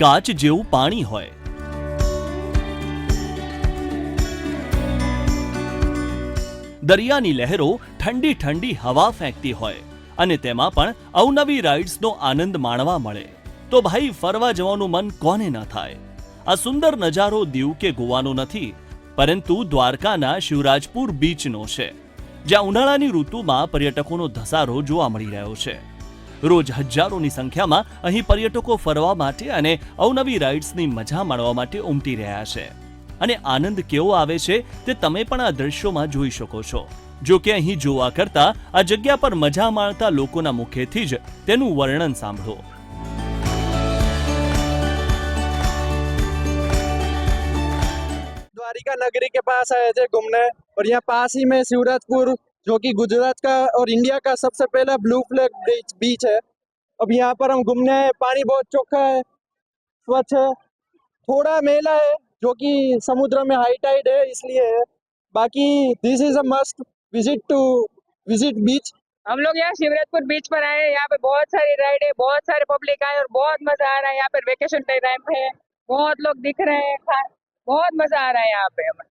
કાચ જેવું પાણી હોય. દરિયાની લહેરો ઠંડી ઠંડી હવા ફેંકતી હોય અને તેમાં પણ અવનવી રાઇડ્સનો આનંદ માણવા મળે. તો ભાઈ, ફરવા જવાનું મન કોને ન થાય? આ સુંદર નજારો દીવ કે ગોવાનો નથી, પરંતુ દ્વારકાના શિવરાજપુર બીચનો છે, જ્યાં ઉનાળાની ઋતુમાં પર્યટકોનો ધસારો જોવા મળી રહ્યો છે. રોજ હજારોની સંખ્યામાં અહીં પર્યટકો ફરવા માટે અને અવનવી રાઇડ્સની મજા માણવા માટે ઉમટી રહ્યા છે અને આનંદ કેવો આવે છે તે તમે પણ આ દ્રશ્યોમાં જોઈ શકો છો જો કે અહીં જોવા કરતા આ જગ્યા પર મજા માણતા લોકોના મુખેથી જ તેનું વર્ણન સાંભળો द्वारिका नगरी के पास आए थे घूमने और यहाँ पास ही में शिवराजपुर जो कि गुजरात का और इंडिया का सबसे पहला ब्लू फ्लैग बीच बीच है। अब यहाँ पर हम घूमने आए, पानी बहुत चोखा है, स्वच्छ है। थोड़ा मेला है, जो कि समुद्र में हाई टाइड है, इसलिए है। बाकी this is a must visit to visit beach हम लोग यहाँ शिवराजपुर बीच पर आए हैं यहाँ पे बहुत सारी राइड है, बहुत सारे पब्लिक आए और बहुत मज़ा आ रहा है। यहाँ पर वेकेशन टाइम पे है, बहुत लोग दिख रहे हैं बहुत मज़ा आ रहा है यहाँ पे। हमें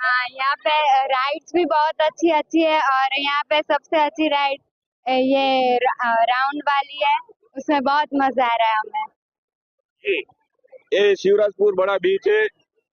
हाँ यहाँ पे राइड्स भी बहुत अच्छी अच्छी है और यहाँ पे सबसे अच्छी राइड ये राउंड वाली है, उसमें बहुत मज़ा आ रहा है हमें। ये शिवराजपुर बड़ा बीच है,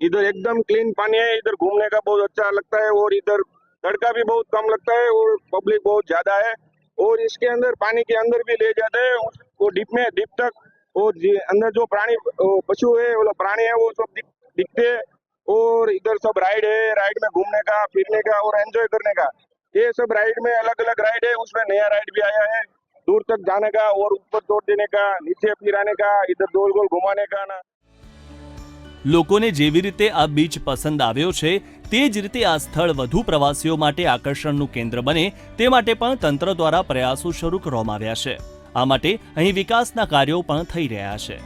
इधर एकदम क्लीन पानी है, इधर घूमने का बहुत अच्छा लगता है और इधर तड़का भी बहुत कम लगता है और पब्लिक बहुत ज़्यादा है और इसके अंदर पानी के अंदर भी ले जाते हैं वो डिप में डिप तक और अंदर जो प्राणी पशु है, वो प्राणी है, वो सब दिखते हैं। और इधर सब राइड है राइड में घूमने का फिरने का और एंजॉय करने का ये सब राइड में अलग अलग राइड है उसमें नया राइड भी आया है दूर तक जाने का और ऊपर तोड़ देने का नीचे फिराने का इधर गोल गोल घुमाने का ना લોકોને જેવી રીતે આ બીચ પસંદ આવ્યો છે તે જ રીતે આ સ્થળ વધુ પ્રવાસીઓ માટે આકર્ષણનું કેન્દ્ર બને તે માટે પણ તંત્ર દ્વારા પ્રયાસો શરૂ કરવામાં આવ્યા છે આ માટે અહીં વિકાસના કાર્યો પણ થઈ રહ્યા છે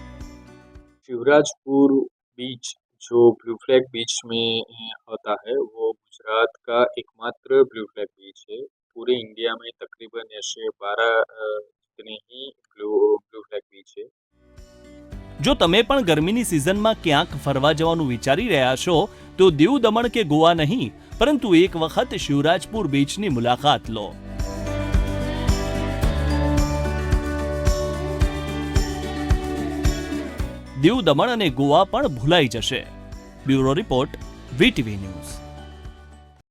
शिवराजपुर बीच जो ब्लू फ्लैग बीच में अ, होता है वो गुजरात का एकमात्र ब्लू फ्लैग बीच है पूरे इंडिया में तकरीबन ऐसे बारह जितने ही ब्लू ब्लू फ्लैग बीच है જો તમે પણ ગરમીની સિઝનમાં ક્યાંક ફરવા જવાનું વિચારી રહ્યા છો તો દીવ દમણ કે ગોવા નહીં પરંતુ એક વખત શિવરાજપુર બીચની મુલાકાત લો દીવ દમણ અને ગોવા પણ ભૂલાઈ જશે. Bureau report VTV news.